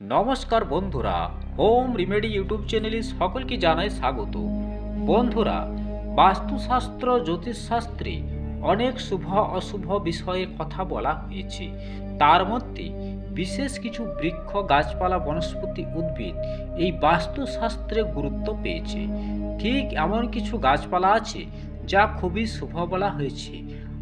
নমস্কার বন্ধুরা, home remedy YouTube চ্যানেলে সকলকে জানাই স্বাগত। বন্ধুরা, বাস্তুশাস্ত্র, জ্যোতিষশাস্ত্রে অনেক শুভ অশুভ বিষয়ে কথা বলা হয়েছে। তার মধ্যে বিশেষ কিছু বৃক্ষ, গাছপালা, বনস্পতি, উদ্ভিদ এই বাস্তুশাস্ত্রে গুরুত্ব পেয়েছে। ঠিক এমন কিছু গাছপালা আছে যা খুবই শুভ বলা হয়েছে।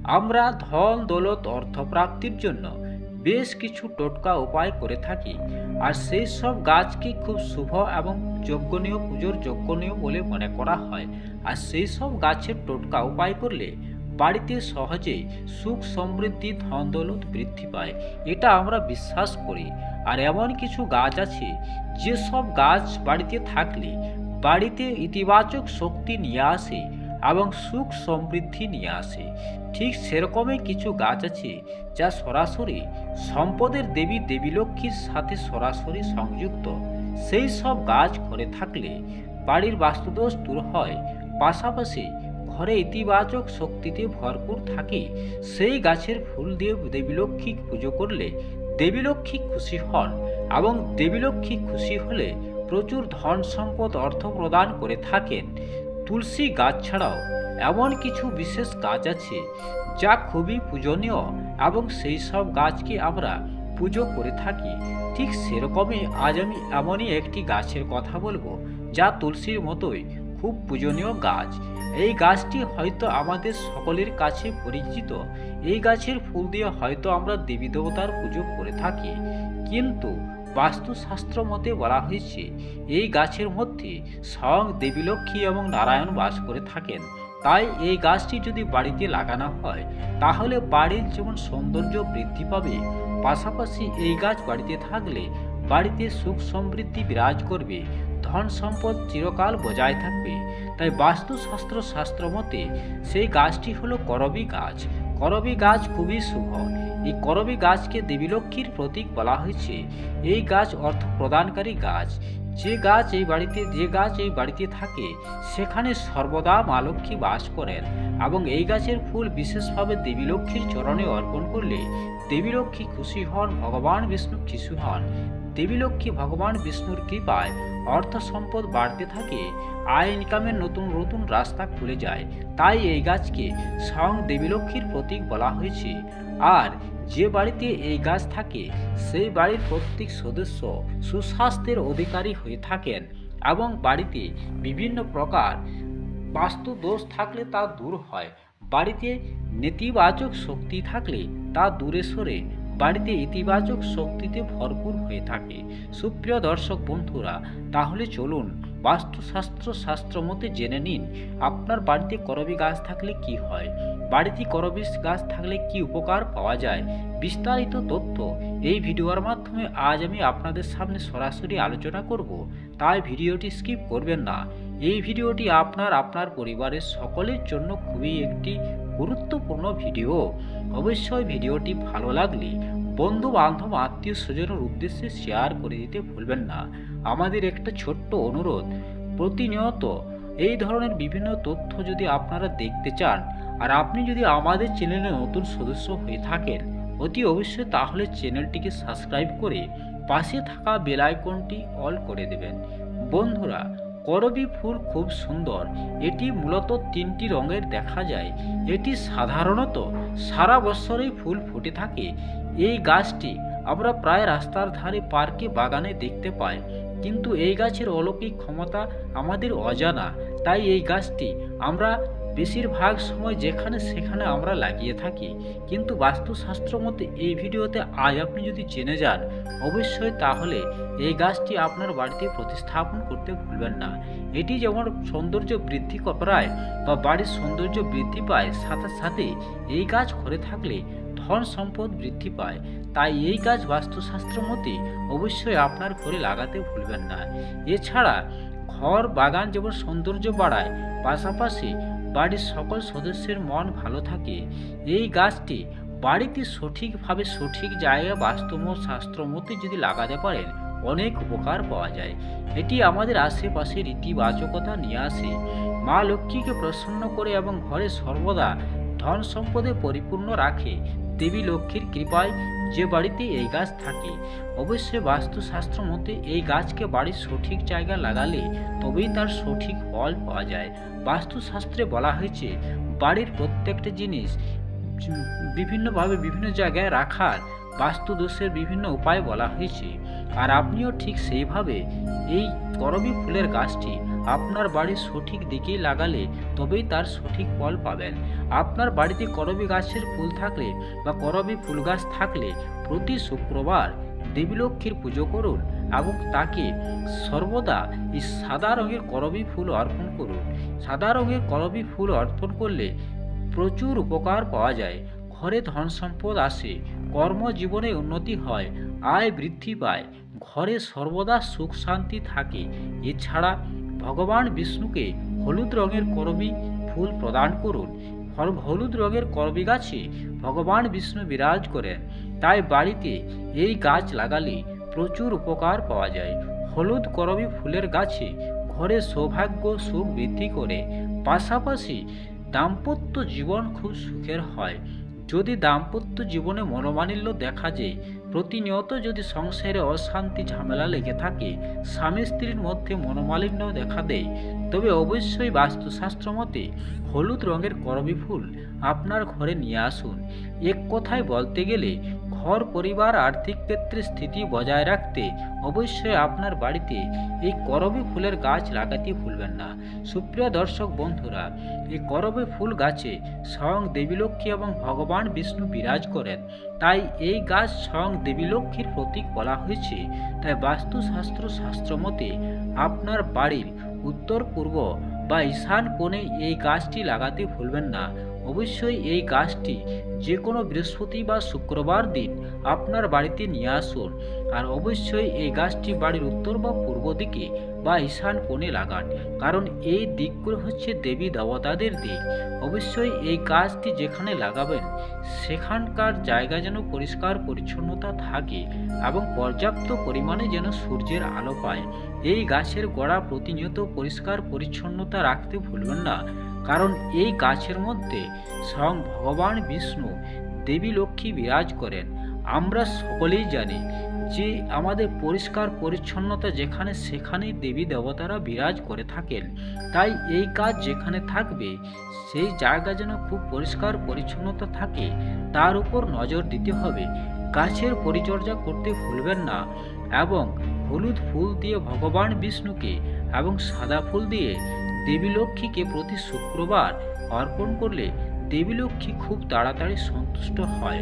আমরা ধন, দৌলত, অর্থপ্রাপ্তির জন্য বেশ কিছু টোটকা উপায় করে থাকি। আর সেই সব গাছকে খুব শুভ এবং যজ্ঞনীয় পুজোর যজ্ঞনীয় বলে মনে করা হয়। আর সেই সব গাছের টোটকা উপায় করলে বাড়িতে সহজেই সুখ সমৃদ্ধি ধন দৌলত বৃদ্ধি পায়। এটা আমরা বিশ্বাস করি। আর এমন কিছু গাছ আছে, যেসব গাছ বাড়িতে থাকলে বাড়িতে ইতিবাচক শক্তি নিয়ে আসে। এবং সুখ সমৃদ্ধি নিয়ে আসে। ঠিক সেরকমই কিছু গাছ আছে যা সরাসরি সম্পদের দেবী দেবীলক্ষ্মীর সাথে সরাসরি সংযুক্ত। সেই সব গাছ ঘরে থাকলে বাড়ির বাস্তুদোষ দূর হয়। পাশাপাশি ঘরে ইতিবাচক শক্তিতে ভরপুর থাকে। সেই গাছের ফুল দিয়ে দেবীলক্ষ্মী পুজো করলে দেবীলক্ষ্মী খুশি হন এবং দেবীলক্ষ্মী খুশি হলে প্রচুর ধন সম্পদ অর্থ প্রদান করে থাকেন। তুলসী গাছ ছাড়াও এমন কিছু বিশেষ গাছ আছে যা খুবই পূজনীয় এবং সেই সব গাছকে আমরা পুজো করে থাকি। ঠিক সেরকমই আজ আমি এমনই একটি গাছের কথা বলব যা তুলসীর মতোই খুব পূজনীয় গাছ। এই গাছটি হয়তো আমাদের সকলের কাছে পরিচিত। এই গাছের ফুল দিয়ে হয়তো আমরা দেবী দেবতার পুজো করে থাকি। কিন্তু বাস্তুশাস্ত্র মতে বলা হয়েছে, এই গাছের মধ্যে স্বয়ং দেবীলক্ষ্মী এবং নারায়ণ বাস করে থাকেন। তাই এই গাছটি যদি বাড়িতে লাগানো হয়, তাহলে বাড়ির যেমন সৌন্দর্য বৃদ্ধি পাবে, পাশাপাশি এই গাছ বাড়িতে থাকলে বাড়িতে সুখ সমৃদ্ধি বিরাজ করবে, ধন সম্পদ চিরকাল বজায় থাকবে। তাই বাস্তুশাস্ত্র শাস্ত্র মতে সেই গাছটি হলো করবী গাছ। করবী গাছ খুবই শুভ। এই করবী গাছকে দেবীলক্ষ্মীর প্রতীক বলা হয়েছে। এই গাছ অর্থ প্রদানকারী গাছ। যে গাছ এই বাড়িতে, যে গাছ এই বাড়িতে থাকে, সেখানে সর্বদা মা লক্ষ্মী বাস করেন এবং এই গাছের ফুল বিশেষভাবে দেবী লক্ষ্মীর চরণে অর্পণ করলে দেবী লক্ষ্মী খুশি হন, ভগবান বিষ্ণু খুশি হন। দেবী লক্ষ্মী ভগবান বিষ্ণুর কৃপায় অর্থ সম্পদ বাড়তে থাকে, আয় ইনকামের নতুন নতুন রাস্তা খুলে যায়। তাই এই গাছকে স্বয়ং দেবী লক্ষ্মীর প্রতীক বলা হয়েছে। আর যে বাড়িতে এই গাছ থাকে, সেই বাড়ির প্রত্যেক সদস্য সুস্বাস্থ্যের অধিকারী হয়ে থাকেন এবং বাড়িতে বিভিন্ন প্রকার বাস্তু দোষ থাকলে তা দূর হয়। বাড়িতে নেতিবাচক শক্তি থাকলে তা দূরে সরে বাড়িতে ইতিবাচক শক্তিতে ভরপুর হয়ে থাকে। সুপ্রিয় দর্শক বন্ধুরা, তাহলে চলুন বাস্তুশাস্ত্র শাস্ত্র মতে জেনে নিন, আপনার বাড়িতে করবী গাছ থাকলে কি হয়? বাড়িতে করবী গাছ থাকলে কি উপকার পাওয়া যায়? বিস্তারিত তথ্য এই ভিডিওর মাধ্যমে আজ আমি আপনাদের সামনে সরাসরি আলোচনা করব। তাই ভিডিওটি স্কিপ করবেন না। এই ভিডিওটি আপনার আপনার পরিবারের সকলের জন্য খুবই একটি গুরুত্বপূর্ণ ভিডিও। অবশ্যই ভিডিওটি ভালো লাগলে বন্ধু বান্ধব আত্মীয় স্বজনের উদ্দেশ্যে শেয়ার করে দিতে ভুলবেন না। আমাদের একটা ছোট্ট অনুরোধ, প্রতিনিয়ত এই ধরনের বিভিন্ন তথ্য যদি আপনারা দেখতে চান আর আপনি যদি আমাদের চ্যানেলে নতুন সদস্য হয়ে থাকেন, অতি অবশ্যই তাহলে চ্যানেলটিকে সাবস্ক্রাইব করে পাশে থাকা বেল আইকনটি অল করে দেবেন। বন্ধুরা, করবী ফুল খুব সুন্দর। এটি মূলত তিনটি রঙের দেখা যায়। এটি সাধারণত সারা বছরই ফুল ফুটে থাকে। এই গাছটি আমরা প্রায় রাস্তার ধারে পার্কে বাগানে দেখতে পাই। কিন্তু এই গাছের অলৌকিক ক্ষমতা আমাদের অজানা। তাই এই গাছটি আমরা বেশিরভাগ সময় যেখানে সেখানে আমরা লাগিয়ে থাকি। কিন্তু বাস্তুশাস্ত্র মতে এই ভিডিওতে আজ আপনি যদি জেনে যান, অবশ্যই তাহলে এই গাছটি আপনার বাড়িতে প্রতিস্থাপন করতে ভুলবেন না। এটি যেমন সৌন্দর্য বৃদ্ধি করায় বা বাড়ির সৌন্দর্য বৃদ্ধি পায়, সাথে সাথে এই গাছ ঘরে থাকলে ধন সম্পদ বৃদ্ধি পায়। তাই এই গাছ বাস্তুশাস্ত্র মতে অবশ্যই আপনার ঘরে লাগাতে ভুলবেন না। এছাড়া ঘর, বাগান যেমন সৌন্দর্য বাড়ায়, পাশাপাশি বাড়ির সকল সদস্যের মন ভালো থাকে। এই গাছটি বাড়িতে সঠিকভাবে সঠিক জায়গায় বাস্তব শাস্ত্র মতে যদি লাগাতে পারেন, অনেক উপকার পাওয়া যায়। এটি আমাদের আশেপাশের ইতিবাচকতা নিয়ে আসে। মা লক্ষ্মীকে প্রসন্ন করে এবং ঘরে সর্বদা ধন সম্পদে পরিপূর্ণ রাখে। দেবী লক্ষ্মীর কৃপায় যে বাড়িতে এই গাছ থাকে। অবশ্যই বাস্তুশাস্ত্র মতে এই গাছকে বাড়ির সঠিক জায়গায় লাগালে তবেই তার সঠিক ফল পাওয়া যায়। বাস্তুশাস্ত্রে বলা হয়েছে, বাড়ির প্রত্যেকটা জিনিস বিভিন্নভাবে বিভিন্ন জায়গায় রাখার বাস্তু দোষের বিভিন্ন উপায় বলা হয়েছে। আর আপনিও ঠিক সেইভাবে এই করবি ফুলের গাছটি আপনার বাড়ির সঠিক দিকেই লাগালে তবেই তার সঠিক ফল পাবেন। আপনার বাড়িতে করবি গাছের ফুল থাকলে বা করবি ফুল গাছ থাকলে প্রতি শুক্রবার দেবী লক্ষ্মীর পুজো করুন এবং তাকে সর্বদা এই সাদা রঙের করবি ফুল অর্পণ করুন। সাদা রঙের করবি ফুল অর্পণ করলে প্রচুর উপকার পাওয়া যায়। ঘরে ধন সম্পদ আসে, কর্মজীবনে উন্নতি হয়, আয় বৃদ্ধি পায়, ঘরে সর্বদা সুখ শান্তি থাকে। এছাড়া ভগবান বিষ্ণুকে হলুদ রঙের করবি ফুল প্রদান করুন। হল- হলুদ রঙের করবি গাছে ভগবান বিষ্ণু বিরাজ করেন। তাই বাড়িতে এই গাছ লাগালে প্রচুর উপকার পাওয়া যায়। হলুদ করবি ফুলের গাছে ঘরে সৌভাগ্য, সুখ বৃদ্ধি করে। পাশাপাশি দাম্পত্য জীবন খুব সুখের হয়। যদি দাম্পত্য জীবনে মনোমালিন্য দেখা যায় প্রতিনিয়ত যদি সংসারে অশান্তি, ঝামেলা লেগে থাকে, স্বামী স্ত্রীর মধ্যে মনোমালিন্য দেখা দেয়। তবে অবশ্যই বাস্তুশাস্ত্র মতে হলুদ রঙের করবি ফুল আপনার ঘরে নিয়ে আসুন। এক কথায় বলতে গেলে, ঘর, পরিবার, আর্থিক ক্ষেত্রে স্থিতি বজায় রাখতে অবশ্যই আপনার বাড়িতে এই করবি ফুলের গাছ লাগাতে ভুলবেন না। সুপ্রিয় দর্শক বন্ধুরা, এই করবি ফুল গাছে স্বয়ং দেবীলক্ষ্মী এবং ভগবান বিষ্ণু বিরাজ করেন। তাই এই গাছ স্বয়ং দেবী লক্ষ্মীর প্রতীক বলা হয়েছে। তাই বাস্তুশাস্ত্র শাস্ত্র মতে আপনার বাড়ির উত্তর পূর্ব বা ঈশান কোণে এই গাছটি লাগাতে ভুলবেন না। অবশ্যই এই গাছটি যে কোনো বৃহস্পতি বা শুক্রবার দিন আপনার বাড়িতে নিয়ে আসুন। আর অবশ্যই এই গাছটি বাড়ির উত্তর বা পূর্ব দিকে বা ঈশান কোণে লাগান। কারণ এই দিকগুলো হচ্ছে দেবী দেবতাদের দিক। অবশ্যই এই গাছটি যেখানে লাগাবেন, সেখানকার জায়গা যেন পরিষ্কার, পরিচ্ছন্নতা থাকে এবং পর্যাপ্ত পরিমাণে যেন সূর্যের আলো পায়। এই গাছের গোড়া প্রতিনিয়ত পরিষ্কার, পরিচ্ছন্নতা রাখতে ভুলবেন না। কারণ এই গাছের মধ্যে স্বয়ং ভগবান বিষ্ণু দেবী লক্ষ্মী বিরাজ করেন। আমরা সকলেই জানি যে আমাদের পরিষ্কার পরিচ্ছন্নতা যেখানে সেখানেই দেবী দেবতারা বিরাজ করে থাকেন। তাই এই কাজ যেখানে থাকবে, সেই জায়গা যেন খুব পরিষ্কার পরিচ্ছন্নতা থাকে, তার উপর নজর দিতে হবে। গাছের পরিচর্যা করতে ভুলবেন না এবং হলুদ ফুল দিয়ে ভগবান বিষ্ণুকে এবং সাদা ফুল দিয়ে দেবী লক্ষ্মীকে প্রতি শুক্রবার অর্পণ করলে দেবীলক্ষ্মী খুব তাড়াতাড়ি সন্তুষ্ট হয়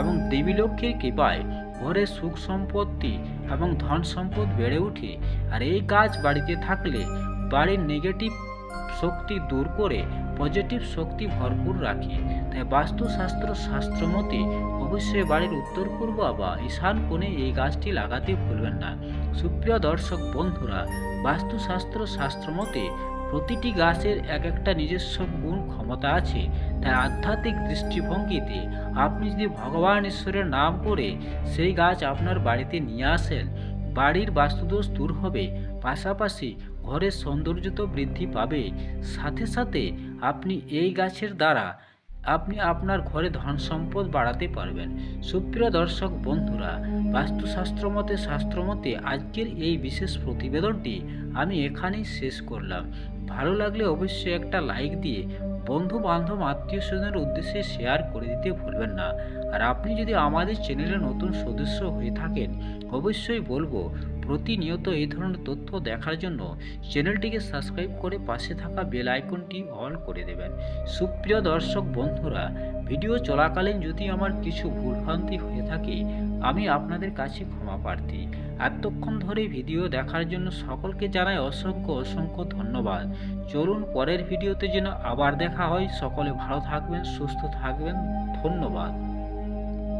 এবং দেবীলক্ষ্মীর কৃপায় ঘরে সুখ সম্পত্তি এবং ধন সম্পদ বেড়ে ওঠে। আর এই গাছ বাড়িতে থাকলে বাড়ির নেগেটিভ শক্তি দূর করে পজিটিভ শক্তি ভরপুর রাখে। তাই বাস্তুশাস্ত্র শাস্ত্র মতে অবশ্যই বাড়ির উত্তর, পূর্ব বা ঈশান কোণে এই গাছটি লাগাতে ভুলবেন না। সুপ্রিয় দর্শক বন্ধুরা, বাস্তুশাস্ত্র শাস্ত্র মতে প্রতিটি গাছের এক একটা নিজস্ব গুণ ক্ষমতা আছে। তাই আধ্যাত্মিক দৃষ্টিভঙ্গিতে আপনি যদি ভগবান ঈশ্বরের নাম করে সেই গাছ আপনার বাড়িতে নিয়ে আসেন, বাড়ির বাস্তুদোষ দূর হবে, পাশাপাশি ঘরের সৌন্দর্য তো বৃদ্ধি পাবে। সাথে সাথে আপনি এই গাছের দ্বারা আপনি আপনার ঘরে ধন সম্পদ বাড়াতে পারবেন। সুপ্রিয় দর্শক বন্ধুরা, বাস্তুশাস্ত্র মতে, শাস্ত্র মতে আজকের এই বিশেষ প্রতিবেদনটি আমি এখানেই শেষ করলাম। ভালো লাগলে অবশ্যই একটা লাইক দিয়ে বন্ধু বান্ধব আত্মীয় স্বজনের উদ্দেশ্যে শেয়ার করে দিতে ভুলবেন না। আর আপনি যদি আমাদের চ্যানেলে নতুন সদস্য হয়ে থাকেন, অবশ্যই বলব প্রতিনিয়ত এই ধরনের তথ্য দেখার জন্য চ্যানেলটিকে সাবস্ক্রাইব করে পাশে থাকা বেল আইকনটি অন করে দেবেন। সুপ্রিয় দর্শক বন্ধুরা, ভিডিও চলাকালীন যদি আমার কিছু ভুলভ্রান্তি হয়ে থাকে, আমি আপনাদের কাছে ক্ষমা প্রার্থী। এতক্ষণ ধরে ভিডিও দেখার জন্য সকলকে জানাই অসংখ্য অসংখ্য ধন্যবাদ। চলুন পরের ভিডিওতে যেন আবার দেখা হয়। সকলে ভালো থাকবেন, সুস্থ থাকবেন। ধন্যবাদ।